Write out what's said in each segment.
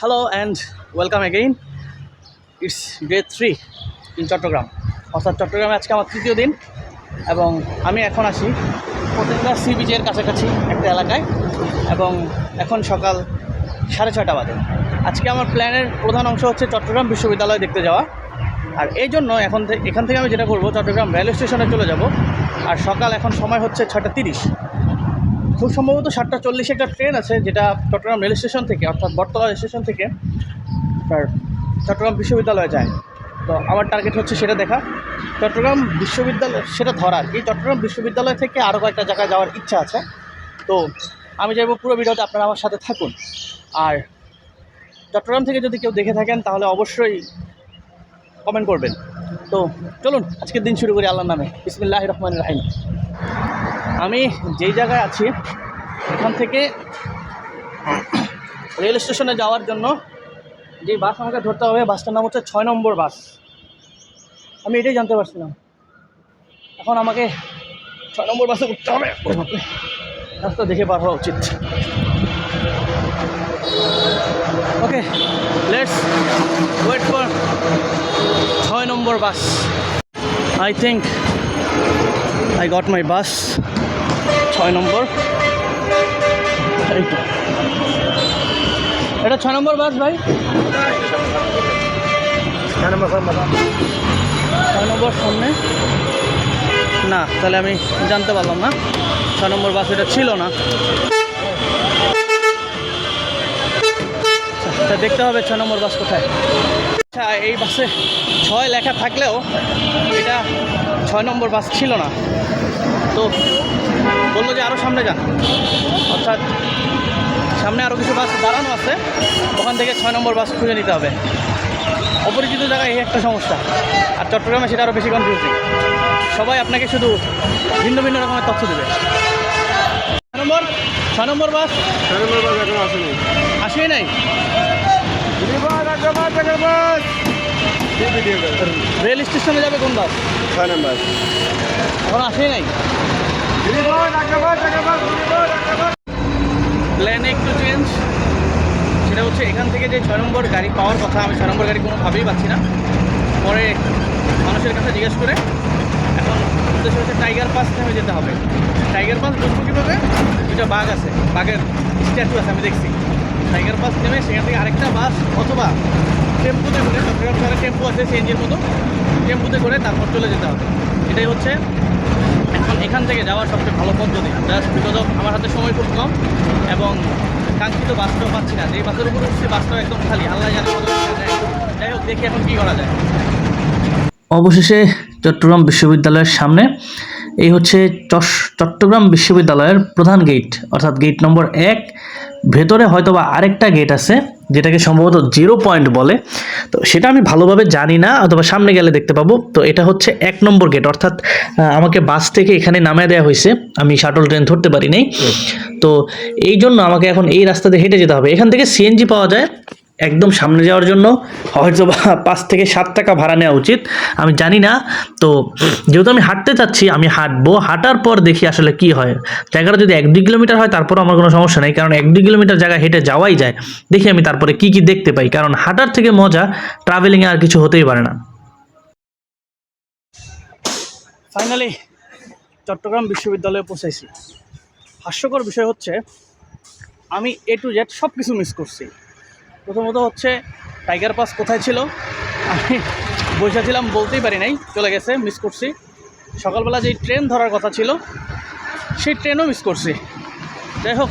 Hello and welcome again it's day three in Chittagong অর্থাৎ চট্টগ্রামে আজকে আমার তৃতীয় দিন এবং আমি এখন আসি পতেঙ্গা সি বিচের কাছাকাছি একটা এলাকায় এবং এখন সকাল সাড়ে ছয়টা বাজে। আজকে আমার প্ল্যানের প্রধান অংশ হচ্ছে চট্টগ্রাম বিশ্ববিদ্যালয় দেখতে যাওয়া। আর এই জন্য এখন এখান থেকে আমি যেটা করব চট্টগ্রাম রেলওয়ে স্টেশনে চলে যাব। আর সকাল এখন সময় হচ্ছে ছটা তিরিশ। খুব সম্ভবত সাতটা চল্লিশে একটা ট্রেন আছে, যেটা চট্টগ্রাম রেল স্টেশন থেকে, অর্থাৎ বটতলা স্টেশন থেকে আপনার চট্টগ্রাম বিশ্ববিদ্যালয়ে যায়। তো আমার টার্গেট হচ্ছে সেটা দেখা। চট্টগ্রাম বিশ্ববিদ্যালয়, সেটা ধরার। এই চট্টগ্রাম বিশ্ববিদ্যালয় থেকে আরও কয়েকটা জায়গায় যাওয়ার ইচ্ছা আছে। তো আমি চাইব পুরো ভিডিওতে আপনারা আমার সাথে থাকুন। আর চট্টগ্রাম থেকে যদি কেউ দেখে থাকেন, তাহলে অবশ্যই কমেন্ট করবেন। তো চলুন, আজকের দিন শুরু করি আল্লাহর নামে। বিসমিল্লাহ রহমান রাহিম। আমি যেই জায়গায় আছি, এখান থেকে রেল স্টেশনে যাওয়ার জন্য যে বাস আমাকে ধরতে হবে বাসটার নাম হচ্ছে ছয় নম্বর বাস। আমি এটাই জানতে পারছিলাম। এখন আমাকে ছয় নম্বর বাসে উঠতে হবে। রাস্তা দেখে পার হওয়া উচিত। ওকে লেটস ওয়েট ফর ছয় নম্বর bus. I think I got my bus ছয় নম্বর। এটা ছয় নম্বর বাস ভাই? ছয় নম্বর সামনে? না তাহলে আমি জানতে পারলাম না। ছয় নম্বর বাস এটা ছিল না। আচ্ছা, দেখতে হবে ছয় নম্বর বাস কোথায়। আচ্ছা এই বাসে ছয় লেখা থাকলেও এটা ছয় নম্বর বাস ছিল না। তো বলল যে আরও সামনে যান। অর্থাৎ সামনে আরও কিছু বাস দাঁড়ানো আছে। ওখান থেকে ছয় নম্বর বাস খুঁজে নিতে হবে। অপরিচিত জায়গায় এই একটা সমস্যা। আর চট্টগ্রামে সেটা আরও বেশি কনফিউজিং সবাই আপনাকে শুধু ভিন্ন ভিন্ন রকমের তথ্য দেবে। ছয় নম্বর ছয় নম্বর বাস? ছয় নম্বর বাস এখনও আসেনি। আসেই নাই? রেল স্টেশনে যাবে কোন বাস? ছয় নম্বর। এখন আসে নাই? প্ল্যানে একটু চেঞ্জ সেটা হচ্ছে এখান থেকে যে ছয় নম্বর গাড়ি পাওয়ার কথা আমি ছয় নম্বর গাড়ি কোনোভাবেই পাচ্ছি না। পরে মানুষের কাছে জিজ্ঞেস করে এখন উদ্দেশ্য হচ্ছে টাইগার পাস নেমে যেতে হবে। টাইগার পাস বুঝব কীভাবে? দুটা বাঘ আছে বাঘের স্ট্যাচু আছে আমি দেখছি। টাইগার পাস নেমে সেখান থেকে আরেকটা বাস অথবা টেম্পুতে করে চট্টগ্রাম শহরে টেম্পু আছে সিএনজির মতো, টেম্পুতে করে তারপর চলে যেতে হবে। এটাই হচ্ছে এখন এখান থেকে যাওয়ার সবচেয়ে ভালো পদ্ধতি। জাস্ট বিকজ অফ আমার হাতে সময় খুব কম এবং কাঙ্ক্ষিত বাসটাও পাচ্ছি না। যেই বাসের উপর উঠছে বাসটাও একদম খালি। আল্লাহ জানে যাই হোক, দেখি এখন কী করা যায়। অবশেষে চট্টগ্রাম বিশ্ববিদ্যালয়ের সামনে এই হচ্ছে চট্টগ্রাম বিশ্ববিদ্যালয়ের প্রধান গেট অর্থাৎ গেট নম্বর এক ভেতরে হয়তোবা আরেকটা গেট আছে যেটাকে সম্ভবত জিরো পয়েন্ট বলে। তো সেটা আমি ভালোভাবে জানি না অথবা সামনে গেলে দেখতে পাবো। তো এটা হচ্ছে এক নম্বর গেট অর্থাৎ আমাকে বাস থেকে এখানে নামিয়ে দেওয়া হয়েছে। আমি শাটল ট্রেন ধরতে পারি নাই। তো এই জন্য আমাকে এখন এই রাস্তাতে হেঁটে যেতে হবে। এখান থেকে সিএনজি পাওয়া যায়। একদম সামনে যাওয়ার জন্য হয়তো পাঁচ থেকে সাত টাকা ভাড়া নেওয়া উচিত। আমি জানি না, তো যেহেতু আমি হাঁটতে চাচ্ছি, আমি হাঁটবো। হাঁটার পর দেখি আসলে কি হয়। জায়গাটা যদি এক দুই কিলোমিটার হয় তারপর আমার কোনো সমস্যা নেই। কারণ এক দুই কিলোমিটার জায়গা হেঁটে যাওয়াই যায়। দেখি আমি তারপরে কি কি দেখতে পাই। কারণ হাঁটার থেকে মজা ট্রাভেলিংয়ে আর কিছু হতেই পারে না। ফাইনালি চট্টগ্রাম বিশ্ববিদ্যালয়ে পৌঁছাইছি। হাস্যকর বিষয় হচ্ছে, আমি এ টু জেড সব কিছু মিস করছি। প্রথমত হচ্ছে টাইগার পাস কোথায় ছিল? আমি বসে ছিলাম, বলতেই পারি নাই, চলে গেছে মিস করছি। সকালবেলা যেই ট্রেন ধরার কথা ছিল, সেই ট্রেনও মিস করছি। যাই হোক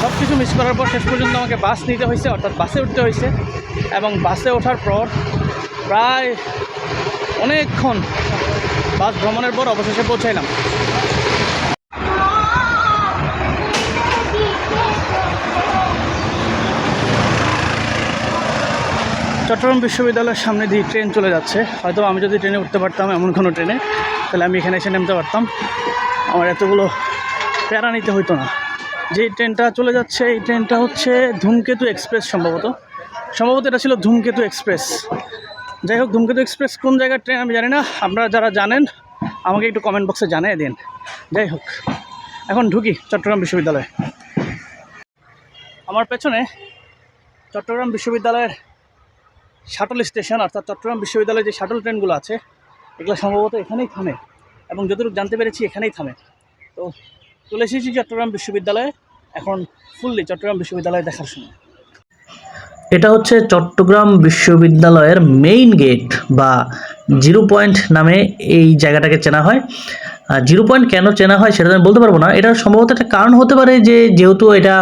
সব কিছু মিস করার পর শেষ পর্যন্ত আমাকে বাস নিতে হয়েছে, অর্থাৎ বাসে উঠতে হয়েছে। এবং বাসে ওঠার পর প্রায় অনেকক্ষণ বাস ভ্রমণের পর অবশেষে পৌঁছাইলাম। চট্টগ্রাম বিশ্ববিদ্যালয়ের সামনে দিয়ে ট্রেন চলে যাচ্ছে। হয়তো আমি যদি ট্রেনে উঠতে পারতাম এমন কোনো ট্রেনে, তাহলে আমি এখানে এসে নামতে পারতাম। আমার এতগুলো প্যারা নিতে হইতো না। যে ট্রেনটা চলে যাচ্ছে, এই ট্রেনটা হচ্ছে ধূমকেতু এক্সপ্রেস সম্ভবত। সম্ভবত এটা ছিল ধূমকেতু এক্সপ্রেস। যাই হোক, ধূমকেতু এক্সপ্রেস কোন জায়গার ট্রেন আমি জানি না। আপনারা যারা জানেন, আমাকে একটু কমেন্ট বক্সে জানিয়ে দিন। যাই হোক, এখন ঢুকি চট্টগ্রাম বিশ্ববিদ্যালয়ে। আমার পেছনে চট্টগ্রাম বিশ্ববিদ্যালয়ের শাটল স্টেশন, অর্থাৎ চট্টগ্রাম বিশ্ববিদ্যালয়ের যে শাটল ট্রেনগুলো আছে, এগুলো সম্ভবত এখানেই থামে এবং যতটুকু জানতে পেরেছি, এখানেই থামে। তো চলে এসেছি চট্টগ্রাম বিশ্ববিদ্যালয়ে, এখন ফুললি চট্টগ্রাম বিশ্ববিদ্যালয়ে দেখার সময়। এটা হচ্ছে চট্টগ্রাম বিশ্ববিদ্যালয়ের মেইন গেট বা জিরো পয়েন্ট নামে এই জায়গাটাকে চেনা হয়। আর জিরো পয়েন্ট কেন চেনা হয় সেটা আমি বলতে পারব না। এটা সম্ভবত একটা কারণ হতে পারে যে, যেহেতু এটা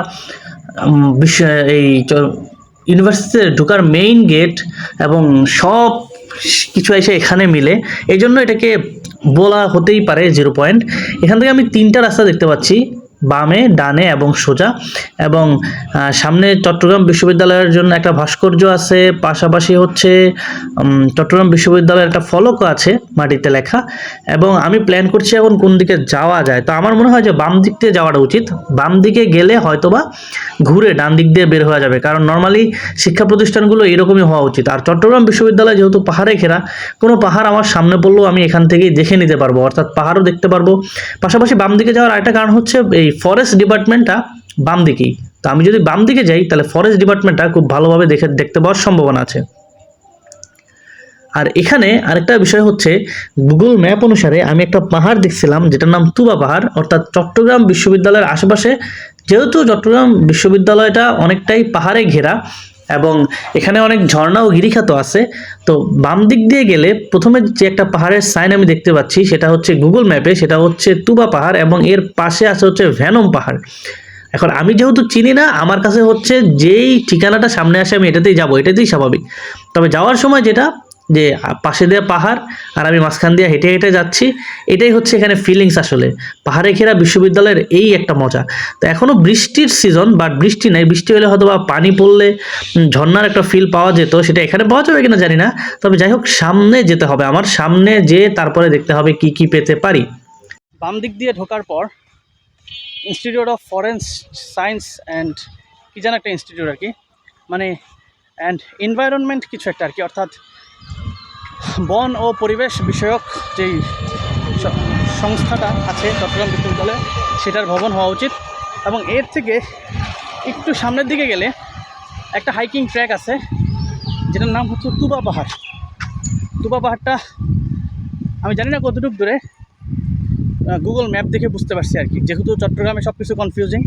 বিশ্ব, এই ইউনিভার্সিটিতে ঢোকার মেইন গেট এবং সব কিছু এসে এখানে মিলে এই জন্য এটাকে বলা হতেই পারে জিরো পয়েন্ট এখান থেকে আমি তিনটা রাস্তা দেখতে পাচ্ছি। বামে, ডানে এবং সোজা। এবং সামনে চট্টগ্রাম বিশ্ববিদ্যালয়ের জন্য একটা ভাস্কর্য আছে। পাশাপাশি হচ্ছে চট্টগ্রাম বিশ্ববিদ্যালয়ের একটা ফলকও আছে মাটিতে লেখা। এবং আমি প্ল্যান করছি এখন কোন দিকে যাওয়া যায়। তো আমার মনে হয় যে বাম দিক দিয়ে যাওয়াটা উচিত। বাম দিকে গেলে হয়তোবা ঘুরে ডান দিক দিয়ে বের হওয়া যাবে। কারণ নর্মালি শিক্ষা প্রতিষ্ঠানগুলো এরকমই হওয়া উচিত। আর চট্টগ্রাম বিশ্ববিদ্যালয় যেহেতু পাহাড়ে ঘেরা, কোনো পাহাড় আমার সামনে পড়লেও আমি এখান থেকেই দেখে নিতে পারব। অর্থাৎ পাহাড়ও দেখতে পারব। পাশাপাশি বাম দিকে যাওয়ার আরেকটা কারণ হচ্ছে এই ফরেস্ট ডিপার্টমেন্টটা বাম দিকেই। তো আমি যদি বাম দিকে যাই, তাহলে ফরেস্ট ডিপার্টমেন্টটা খুব ভালোভাবে দেখে, দেখতে পাওয়ার সম্ভাবনা আছে। আর এখানে আরেকটা বিষয় হচ্ছে গুগল ম্যাপ অনুসারে আমি একটা পাহাড় দেখছিলাম, যেটার নাম তুবা পাহাড়, অর্থাৎ চট্টগ্রাম বিশ্ববিদ্যালয়ের আশেপাশে। যেহেতু চট্টগ্রাম বিশ্ববিদ্যালয়টা অনেকটাই পাহাড়ে ঘেরা এবং এখানে অনেক ঝর্ণা ও গিরিখাত আছে। তো বাম দিক দিয়ে গেলে প্রথমে যে একটা পাহাড়ের সাইন আমি দেখতে পাচ্ছি, সেটা হচ্ছে গুগল ম্যাপে সেটা হচ্ছে তুবা পাহাড় এবং এর পাশে আছে হচ্ছে ভ্যানম পাহাড়। এখন আমি যেহেতু চিনি না, আমার কাছে হচ্ছে যেই ঠিকানাটা সামনে আসে আমি এটাতেই যাব, এটাতেই স্বাভাবিক। তবে যাওয়ার সময় যেটা যে পাশে দেওয়া পাহাড় আর আমি মাঝখান দিয়ে হেঁটে হেঁটে যাচ্ছি, এটাই হচ্ছে এখানে ফিলিংস আসলে। পাহাড়ে ঘেরা বিশ্ববিদ্যালয়ের এই একটা মজা। তো এখনও বৃষ্টির সিজন বাট বৃষ্টি নেই। বৃষ্টি হলে হয়তো বা পানি পড়লে ঝর্নার একটা ফিল পাওয়া যেত, সেটা এখানে পাওয়া যাবে কিনা জানি না। তবে যাই হোক, সামনে যেতে হবে। আমার সামনে যেয়ে তারপরে দেখতে হবে কি কি পেতে পারি। বাম দিক দিয়ে ঢোকার পর institute of forensic science and কী যেন একটা ইনস্টিটিউট আর কি। মানে অ্যান্ড এনভায়রনমেন্ট কিছু একটা আর কি, অর্থাৎ বন ও পরিবেশ বিষয়ক যেই সংস্থাটা আছে চট্টগ্রাম বিশ্ববিদ্যালয়ে, সেটার ভবন হওয়া উচিত। এবং এর থেকে একটু সামনের দিকে গেলে একটা হাইকিং ট্র্যাক আছে, যেটার নাম হচ্ছে তুবা পাহাড়। তুবা পাহাড়টা, আমি জানি না কতটুকু দূরে গুগল ম্যাপ দেখে বুঝতে পারছি আর কি। যেহেতু চট্টগ্রামে সব কিছু কনফিউজিং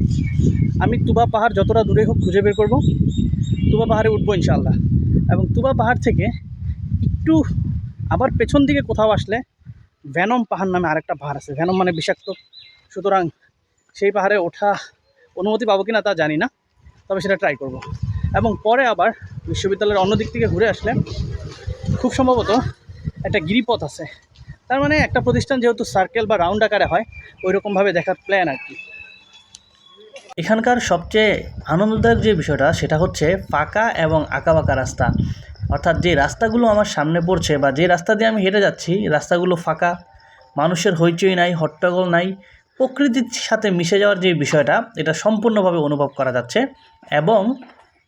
আমি তুবা পাহাড় যতটা দূরে হোক খুঁজে বের করব। তুবা পাহাড়ে উঠবো ইনশাল্লাহ এবং তুবা পাহাড় থেকে একটু আবার পেছন দিকে কোথাও আসলে ভ্যানম পাহাড় নামে আরেকটা পাহাড় আছে। ভ্যানম মানে বিষাক্ত। সুতরাং সেই পাহাড়ে ওঠা অনুমতি পাবো কিনা তা জানি না, তবে সেটা ট্রাই করব। এবং পরে আবার বিশ্ববিদ্যালয়ের অন্য দিক থেকে ঘুরে আসলে খুব সম্ভবত একটা গিরিপথ আছে। তার মানে একটা প্রতিষ্ঠান যেহেতু সার্কেল বা রাউন্ড আকারে হয় ওই রকমভাবে দেখার প্ল্যান আর কি। এখানকার সবচেয়ে আনন্দদায়ক যে বিষয়টা, সেটা হচ্ছে ফাঁকা এবং আঁকাবাঁকা রাস্তা। অর্থাৎ যে রাস্তাগুলো আমার সামনে পড়ছে বা যে রাস্তা দিয়ে আমি হেঁটে যাচ্ছি, রাস্তাগুলো ফাঁকা, মানুষের হইচই নাই, হট্টগোল নাই, প্রকৃতির সাথে মিশে যাওয়ার যে বিষয়টা, এটা সম্পূর্ণভাবে অনুভব করা যাচ্ছে এবং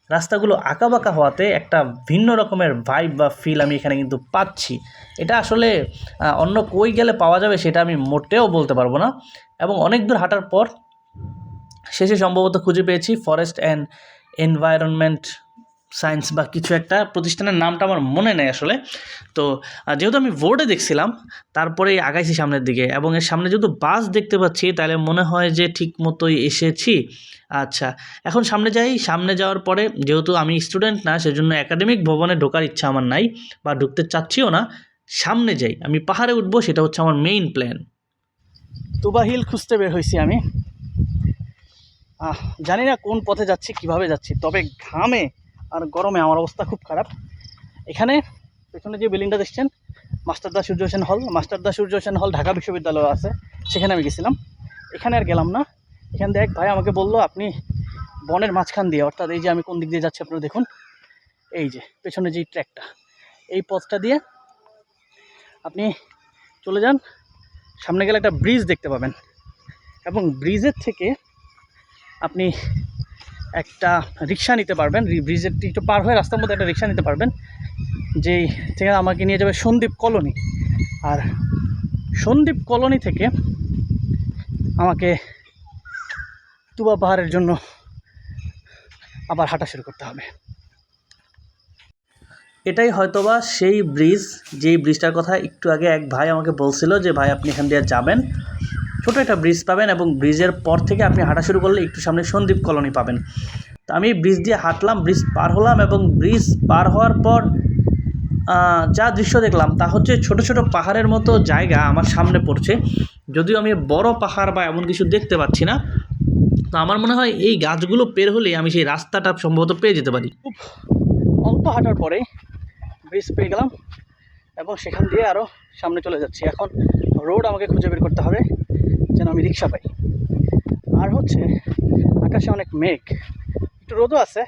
রাস্তাগুলো আঁকাবাঁকা হওয়াতে একটা ভিন্ন রকমের ভাইব বা ফিল আমি এখানে কিন্তু পাচ্ছি। এটা আসলে অন্য কই গেলে পাওয়া যাবে সেটা আমি মোটেও বলতে পারব না এবং অনেক দূর হাঁটার পর, শেষে সম্ভবত খুঁজে পেয়েছি ফরেস্ট অ্যান্ড এনভায়রনমেন্ট সায়েন্স বা কিছু একটা প্রতিষ্ঠানের নামটা আমার মনে নেই আসলে। তো যেহেতু আমি বোর্ডে দেখছিলাম তারপরেই আগাইছি সামনের দিকে এবং এর সামনে যেহেতু বাস দেখতে পাচ্ছি, তাহলে মনে হয় যে ঠিক মতোই এসেছি। আচ্ছা এখন সামনে যাই। সামনে যাওয়ার পরে যেহেতু আমি স্টুডেন্ট না, সেজন্য একাডেমিক ভবনে ঢোকার ইচ্ছা আমার নাই বা ঢুকতে চাচ্ছিও না। সামনে যাই। আমি পাহাড়ে উঠবো, সেটা হচ্ছে আমার মেইন প্ল্যান তুবা হিল খুঁজতে বের হয়েছি আমি। জানি না কোন পথে যাচ্ছি, কীভাবে যাচ্ছি, তবে ঘামে আর গরমে আমার অবস্থা খুব খারাপ। এখানে পেছনে যে বিল্ডিংটা দেখছেন মাস্টারদা সূর্য সেন হল মাস্টারদা সূর্য সেন হল ঢাকা বিশ্ববিদ্যালয় আছে, সেখানে আমি গেছিলাম। এখানে আর গেলাম না। এখান থেকে এক ভাই আমাকে বলল, আপনি বনের মাঝখান দিয়ে, অর্থাৎ এই যে আমি কোন দিক দিয়ে যাচ্ছি আপনারা দেখুন, এই যে পেছনে যেই ট্র্যাকটা, এই পথটা দিয়ে আপনি চলে যান। সামনে গেলে একটা ব্রিজ দেখতে পাবেন এবং ব্রিজের থেকে আপনি একটা রিক্সা নিতে পারবেন ব্রিজের একটু পার হয়ে রাস্তার মধ্যে একটা রিক্সা নিতে পারবেন, যেই থেকে আমাকে নিয়ে যাবে সন্দীপ কলোনি। আর সন্দীপ কলোনি থেকে আমাকে তুবা পাহাড়ের জন্য আবার হাঁটা শুরু করতে হবে। এটাই হয়তোবা সেই ব্রিজ যেই ব্রিজটার কথা একটু আগে এক ভাই আমাকে বলছিল যে, ভাই, আপনি এখান দিয়ে যাবেন। ছোটো একটা ব্রিজ পাবেন এবং ব্রিজের পর থেকে আপনি হাঁটা শুরু করলে একটু সামনে সন্দীপ কলোনি পাবেন। তো আমি ব্রিজ দিয়ে হাঁটলাম ব্রিজ পার হলাম এবং ব্রিজ পার হওয়ার পর যা দৃশ্য দেখলাম তা হচ্ছে ছোট ছোট পাহাড়ের মতো জায়গা আমার সামনে পড়ছে। যদিও আমি বড় পাহাড় বা এমন কিছু দেখতে পাচ্ছি না, তো আমার মনে হয় এই গাছগুলো পের হলে আমি সেই রাস্তাটা সম্ভবত পেয়ে যেতে পারি। অল্প হাঁটার পরে ব্রিজ পেয়ে গেলাম। এবং সেখান দিয়ে আরও সামনে চলে যাচ্ছি। এখন রোড আমাকে খুঁজে বের করতে হবে, যেন আমি রিক্সা পাই। আর হচ্ছে, আকাশে অনেক মেঘ। একটু রোদও আছে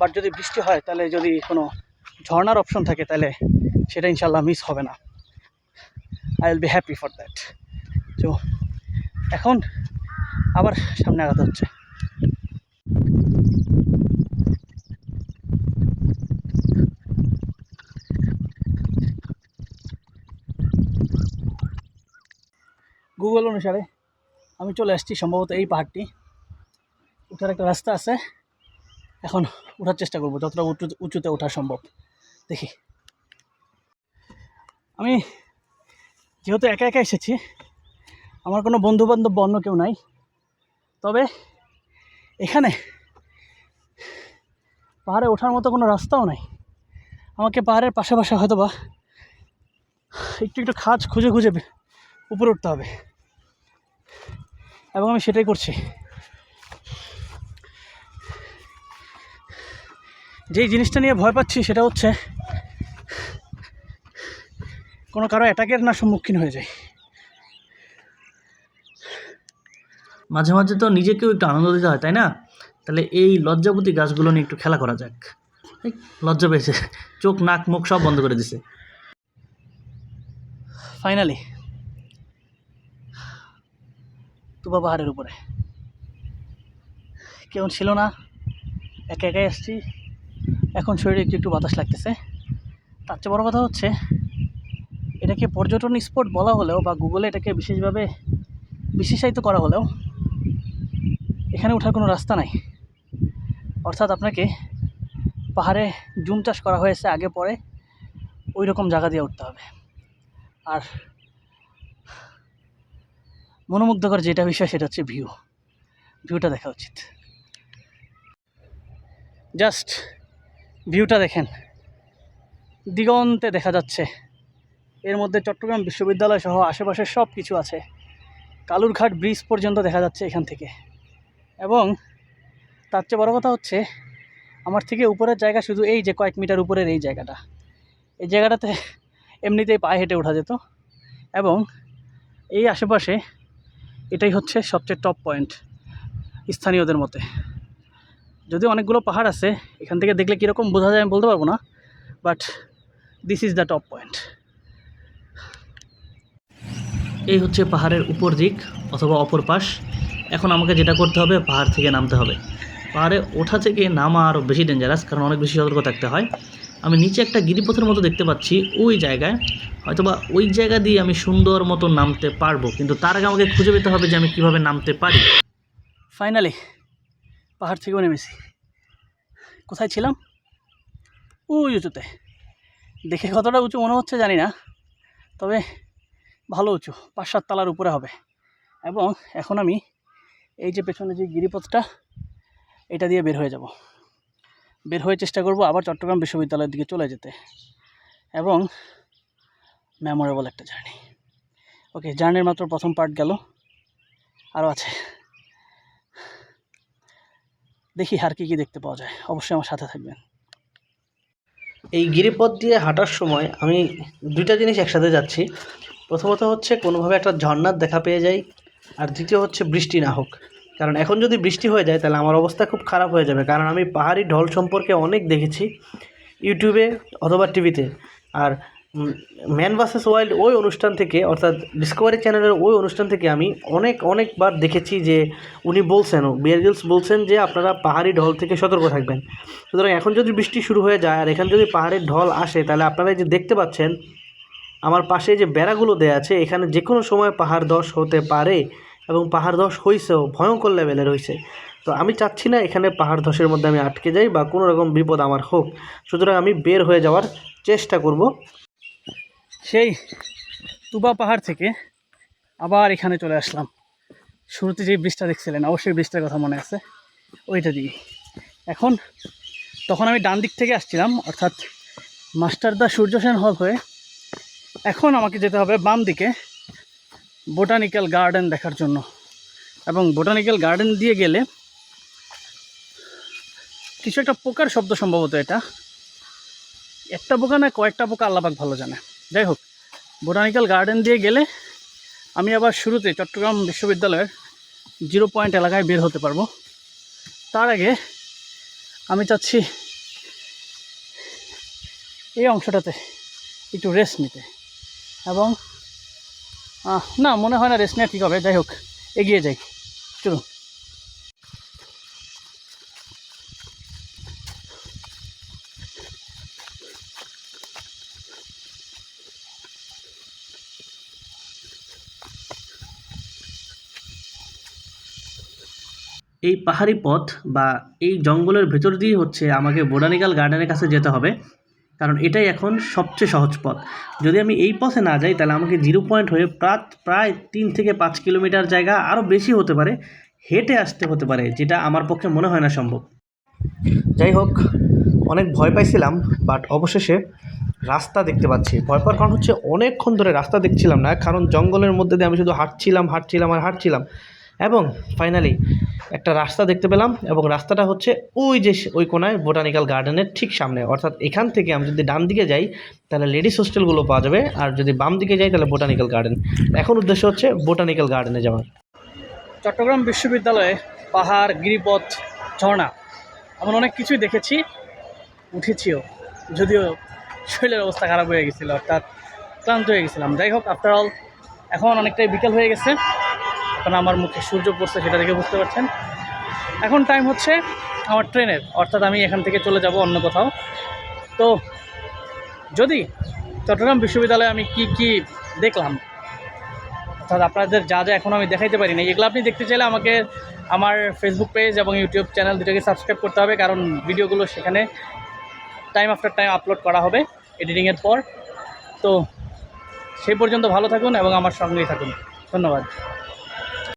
বাট যদি বৃষ্টি হয়, তাহলে যদি কোনো ঝর্নার অপশন থাকে, তাহলে সেটা ইনশাল্লাহ মিস হবে না। I will be happy for that তো এখন আবার সামনে আগাতে হচ্ছে। গুগল অনুসারে আমি চলে আসছি সম্ভবত এই পাহাড়টি। উঠার একটা রাস্তা আছে। এখন ওঠার চেষ্টা করব, যতটা উঁচু, উঁচুতে ওঠা সম্ভব। দেখি। আমি যেহেতু একা একা এসেছি, আমার কোনো বন্ধু বান্ধব অন্য কেউ নাই। তবে এখানে পাহাড়ে ওঠার মতো কোনো রাস্তাও নাই। আমাকে পাহাড়ের পাশাপাশি হয়তো বা একটু একটু খাজ খুঁজে খুঁজে উপরে উঠতে হবে। এবং আমি সেটাই করছি। যেই জিনিসটা নিয়ে ভয় পাচ্ছি সেটা হচ্ছে, কোনো কারও অ্যাটাকের না সম্মুখীন হয়ে যায় মাঝে মাঝে তো নিজেকেও একটু আনন্দ দিতে হয়, তাই না? তাহলে এই লজ্জাপতি গাছগুলো নিয়ে একটু খেলা করা যাক। লজ্জা পেয়েছে। চোখ, নাক, মুখ সব বন্ধ করে দিছে। ফাইনালি তুবা পাহাড়ের উপরে। কেউ ছিল না, একা একাই আসছি। এখন শরীরে একটু একটু বাতাস লাগতেছে। তার চেয়ে বড়ো কথা হচ্ছে, এটাকে পর্যটন স্পট বলা হলেও বা গুগলে এটাকে বিশেষভাবে বিশেষায়িত করা হলেও এখানে ওঠার কোনো রাস্তা নাই। অর্থাৎ আপনাকে পাহাড়ে জুম চাষ করা হয়েছে আগে পরে ওই রকম জায়গা দিয়ে উঠতে হবে। আর মনোমুগ্ধকর যেটা বিষয়, সেটা হচ্ছে ভিউ ভিউটা দেখা উচিত। জাস্ট ভিউটা দেখেন। দিগন্তে দেখা যাচ্ছে। এর মধ্যে চট্টগ্রাম বিশ্ববিদ্যালয় সহ আশেপাশের সব কিছু আছে। কালুরঘাট ব্রিজ পর্যন্ত দেখা যাচ্ছে এখান থেকে। এবং তার চেয়ে বড় কথা হচ্ছে, আমার থেকে উপরের জায়গা শুধু এই যে কয়েক মিটার উপরের এই জায়গাটা। এই জায়গাটাতে এমনিতেই পায়ে হেঁটে ওঠা যেত। এবং এই আশেপাশে এটাই হচ্ছে সবচেয়ে টপ পয়েন্ট স্থানীয়দের মতে। যদিও অনেকগুলো পাহাড় আছে, এখান থেকে দেখলে কীরকম বোঝা যায় আমি বলতে পারব না but this is the top point এই হচ্ছে পাহাড়ের উপর দিক অথবা অপর পাশ। এখন আমাকে যেটা করতে হবে, পাহাড় থেকে নামতে হবে। পাহাড়ে ওঠা থেকে নামা আরও বেশি ডেঞ্জারাস কারণ অনেক বেশি সতর্ক থাকতে হয়। আমি নিচে একটা গিরিপথের মতো দেখতে পাচ্ছি, ওই জায়গায়। হয়তোবা ওই জায়গা দিয়ে আমি সুন্দর মতো নামতে পারব, কিন্তু তার আগে আমাকে খুঁজে পেতে হবে যে আমি কীভাবে নামতে পারি। ফাইনালি পাহাড় থেকেও নেমেছি। কোথায় ছিলাম? ওই উঁচুতে। দেখে কতটা উঁচু মনে হচ্ছে জানি না, তবে ভালো উঁচু পাঁচ সাত তালার উপরে হবে। এবং এখন আমি এই যে পেছনে যে গিরিপথটা, এটা দিয়ে বের হয়ে যাব। বের হয়ে চেষ্টা করব আবার চট্টগ্রাম বিশ্ববিদ্যালয়ের দিকে চলে যেতে। এবং মেমোরেবল একটা জার্নি ওকে জার্নির মাত্র প্রথম পার্ট গেল। আরও আছে। দেখি আর কী কী দেখতে পাওয়া যায়। অবশ্যই আমার সাথে থাকবেন। এই গিরিপথ দিয়ে হাঁটার সময় আমি দুইটা জিনিস একসাথে যাচ্ছি। প্রথমত হচ্ছে কোনোভাবে একটা ঝর্ণার দেখা পেয়ে যাই। আর দ্বিতীয় হচ্ছে বৃষ্টি না হোক। কারণ এখন যদি বৃষ্টি হয়ে যায়, তাহলে আমার অবস্থা খুব খারাপ হয়ে যাবে। কারণ আমি পাহাড়ি ঢল সম্পর্কে অনেক দেখেছি, ইউটিউবে অথবা টিভিতে। আর ম্যান ভার্সেস ওয়াইল্ড ওই অনুষ্ঠান থেকে, অর্থাৎ ডিসকভারি চ্যানেলের ওই অনুষ্ঠান থেকে আমি অনেক, অনেকবার দেখেছি যে উনি বলছেন বিয়ার গিলস বলছেন যে আপনারা পাহাড়ি ঢল থেকে সতর্ক থাকবেন। সুতরাং এখন যদি বৃষ্টি শুরু হয়ে যায় আর এখানে যদি পাহাড়ের ঢল আসে, তাহলে আপনারা যে দেখতে পাচ্ছেন, আমার পাশে যে বেড়াগুলো দেয়া আছে, এখানে যে কোনো সময় পাহাড় ধস হতে পারে। এবং পাহাড় ধস হয়েছেও ভয়ঙ্কর লেভেলের হয়েছে তো আমি চাচ্ছি না এখানে পাহাড় ধসের মধ্যে আমি আটকে যাই বা কোনো রকম বিপদ আমার হোক। সুতরাং আমি বের হয়ে যাওয়ার চেষ্টা করব। সেই তুবা পাহাড় থেকে আবার এখানে চলে আসলাম। শুরুতে যে ব্রিজটা দেখছিলেন, অবশ্যই ব্রিজটার কথা মনে আছে। ওইটা দিয়ে। এখন তখন আমি ডান দিক থেকে আসছিলাম, অর্থাৎ মাস্টারদা সূর্য সেন হল হয়ে এখন আমাকে যেতে হবে বাম দিকে। বোটানিক্যাল গার্ডেন দেখার জন্য। এবং বোটানিক্যাল গার্ডেন দিয়ে গেলে কিছু একটা পোকার শব্দ সম্ভবত এটা। একটা পোকা না কয়েকটা পোকা আল্লাপাক ভালো জানে। যাই হোক বোটানিক্যাল গার্ডেন দিয়ে গেলে আমি আবার শুরুতে চট্টগ্রাম বিশ্ববিদ্যালয়ের জিরো পয়েন্ট এলাকায় বের হতে পারব। তার আগে আমি চাচ্ছি এই অংশটাতে একটু রেস্ট নিতে। এবং না, মনে হয় না রেস্ট নেওয়া ঠিক হবে। যাই হোক, এগিয়ে যাই। চলুন। এই পাহাড়ি পথ বা এই জঙ্গলের ভেতর দিয়ে হচ্ছে আমাকে বোটানিক্যাল গার্ডেনের কাছে যেতে হবে। কারণ এটাই এখন সবচেয়ে সহজ পথ। যদি আমি এই পথে না যাই, তাহলে আমাকে জিরো পয়েন্ট হয়ে প্রায় প্রায় তিন থেকে পাঁচ কিলোমিটার জায়গা আরও বেশি হতে পারে, হেঁটে আসতে হতে পারে, যেটা আমার পক্ষে মনে হয় না সম্ভব। যাই হোক, অনেক ভয় পাইছিলাম বাট অবশেষে রাস্তা দেখতে পাচ্ছি। ভয় পাওয়ার কারণ হচ্ছে অনেকক্ষণ ধরে রাস্তা দেখছিলাম না, কারণ জঙ্গলের মধ্যে দিয়ে আমি শুধু হাঁটছিলাম হাঁটছিলাম আর হাঁটছিলাম। এবং ফাইনালি একটা রাস্তা দেখতে পেলাম এবং রাস্তাটা হচ্ছে ওই যে ওই কোনায় বোটানিক্যাল গার্ডেনের ঠিক সামনে। অর্থাৎ এখান থেকে আমি যদি ডান দিকে যাই, তাহলে লেডিস হোস্টেলগুলো পাওয়া যাবে। আর যদি বাম দিকে যাই, তাহলে বোটানিক্যাল গার্ডেন এখন উদ্দেশ্য হচ্ছে বোটানিক্যাল গার্ডেনে যাওয়ার। চট্টগ্রাম বিশ্ববিদ্যালয়ে পাহাড়, গিরিপথ, ঝর্ণা এমন অনেক কিছুই দেখেছি, উঠেছিও। যদিও শরীরের অবস্থা খারাপ হয়ে গেছিল, অর্থাৎ ক্লান্ত হয়ে গেছিলাম। যাই হোক আফটার অল এখন অনেকটাই বিকেল হয়ে গেছে। এখন আমার মুখে সূর্য পড়ছে সেটা দেখে বুঝতে পারছেন। এখন টাইম হচ্ছে আমার ট্রেনের অর্থাৎ আমি এখান থেকে চলে যাব অন্য কোথাও। তো যদি চট্টগ্রাম বিশ্ববিদ্যালয়ে আমি কি কি দেখলাম? অর্থাৎ আপনাদের যা যা এখন আমি দেখাইতে পারি না এগুলো আপনি দেখতে চাইলে আমাকে আমার ফেসবুক পেজ এবং ইউটিউব চ্যানেল দুটোকে সাবস্ক্রাইব করতে হবে, কারণ ভিডিওগুলো সেখানে টাইম আফটার টাইম আপলোড করা হবে এডিটিংয়ের পর। তো সেই পর্যন্ত ভালো থাকুন এবং আমার সঙ্গেই থাকুন। ধন্যবাদ।